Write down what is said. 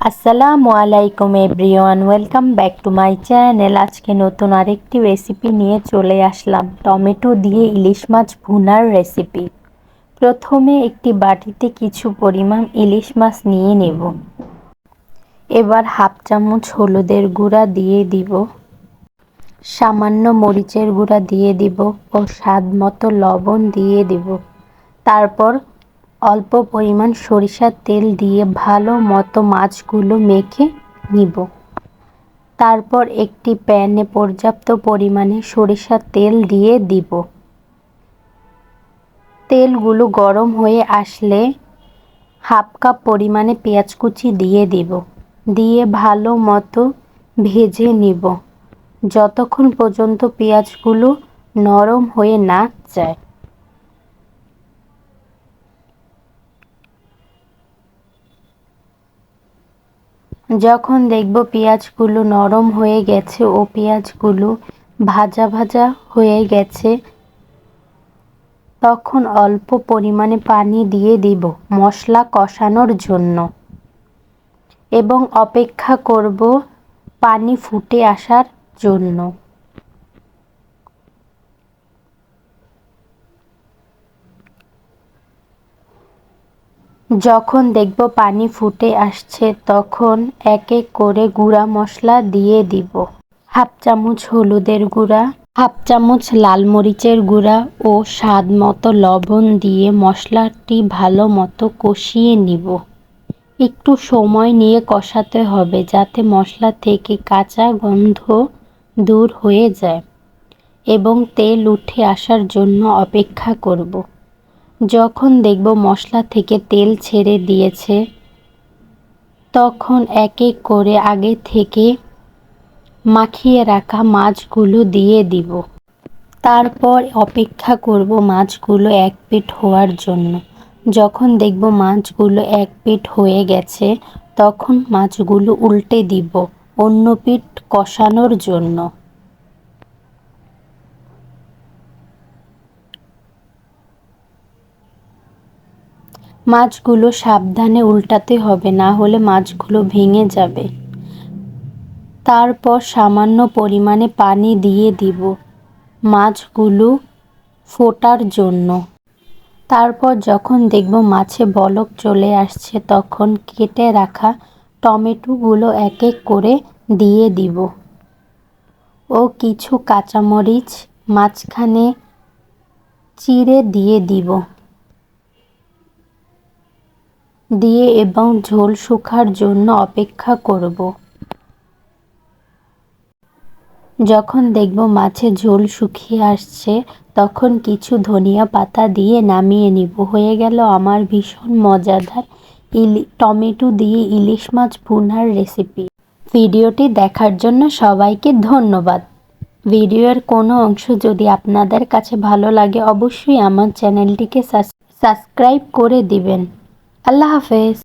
আসসালামু আলাইকুম, everyone. Welcome back to my channel. আজকে নতুন আরেকটি রেসিপি নিয়ে চলে আসলাম। টমেটো দিয়ে ইলিশ মাছ ভুনার রেসিপি। প্রথমে একটি বাটিতে কিছু পরিমাণ ইলিশ মাছ নিয়ে নেব। এবার হাফ চামচ হলুদের গুঁড়া দিয়ে দিব। সামান্য মরিচের গুঁড়া দিয়ে দিব ও স্বাদ মতো লবণ দিয়ে দিব। তারপর অল্প পরিমাণ সরিষার তেল দিয়ে ভালো মতো মাছগুলো মেখে নিব। তারপর একটি প্যানে পর্যাপ্ত পরিমাণে সরিষার তেল দিয়ে দিব। তেলগুলো গরম হয়ে আসলে হাফ কাপ পরিমাণে পেঁয়াজ কুচি দিয়ে দিব। দিয়ে ভালো মতো ভেজে নিব। যতক্ষণ পর্যন্ত পেঁয়াজগুলো নরম হয়ে না যায়। যখন দেখব পেঁয়াজগুলো নরম হয়ে গেছে ও পেঁয়াজগুলো ভাজা ভাজা হয়ে গেছে, তখন অল্প পরিমাণে পানি দিয়ে দিব মশলা কষানোর জন্য। এবং অপেক্ষা করব পানি ফুটে আসার জন্য। যখন দেখব পানি ফুটে আসছে, তখন এক এক করে গুঁড়া মশলা দিয়ে দিব। হাফ চামচ হলুদের গুঁড়া, হাফ চামচ লাল মরিচের গুঁড়া ও স্বাদ মতো লবণ দিয়ে মশলাটি ভালো মতো কষিয়ে নিব। একটু সময় নিয়ে কষাতে হবে যাতে মশলা থেকে কাঁচা গন্ধ দূর হয়ে যায় এবং তেল উঠে আসার জন্য অপেক্ষা করব। যখন দেখব মশলা থেকে তেল ছেড়ে দিয়েছে, তখন এক এক করে আগে থেকে মাখিয়ে রাখা মাছগুলো দিয়ে দিব। তারপর অপেক্ষা করব মাছগুলো এক পিঠ হওয়ার জন্য। যখন দেখব মাছগুলো এক পিঠ হয়ে গেছে, তখন মাছগুলো উল্টে দিব অন্য পিঠ কষানোর জন্য। মাছগুলো সাবধানে উল্টাতে হবে, না হলে মাছগুলো ভেঙে যাবে। তারপর সামান্য পরিমাণে পানি দিয়ে দিব মাছগুলো ফোটার জন্য। তারপর যখন দেখব মাছে বলক চলে আসছে, তখন কেটে রাখা টমেটোগুলো এক এক করে দিয়ে দিব। ও কিছু কাঁচামরিচ মাঝখানে চিড়ে দিয়ে দিব। দিয়ে এবং ঝোল শুকার জন্য অপেক্ষা করব। যখন দেখব মাছে ঝোল শুকিয়ে আসছে, তখন কিছু ধনিয়া পাতা দিয়ে নামিয়ে নিব। হয়ে গেল আমার ভীষণ মজাদার ইলি, টমেটো দিয়ে ইলিশ মাছ ভুনার রেসিপি। ভিডিওটি দেখার জন্য সবাইকে ধন্যবাদ। ভিডিওর কোনো অংশ যদি আপনাদের কাছে ভালো লাগে, অবশ্যই আমার চ্যানেলটিকে সাবস্ক্রাইব করে দিবেন। আল্লাহ হাফেজ।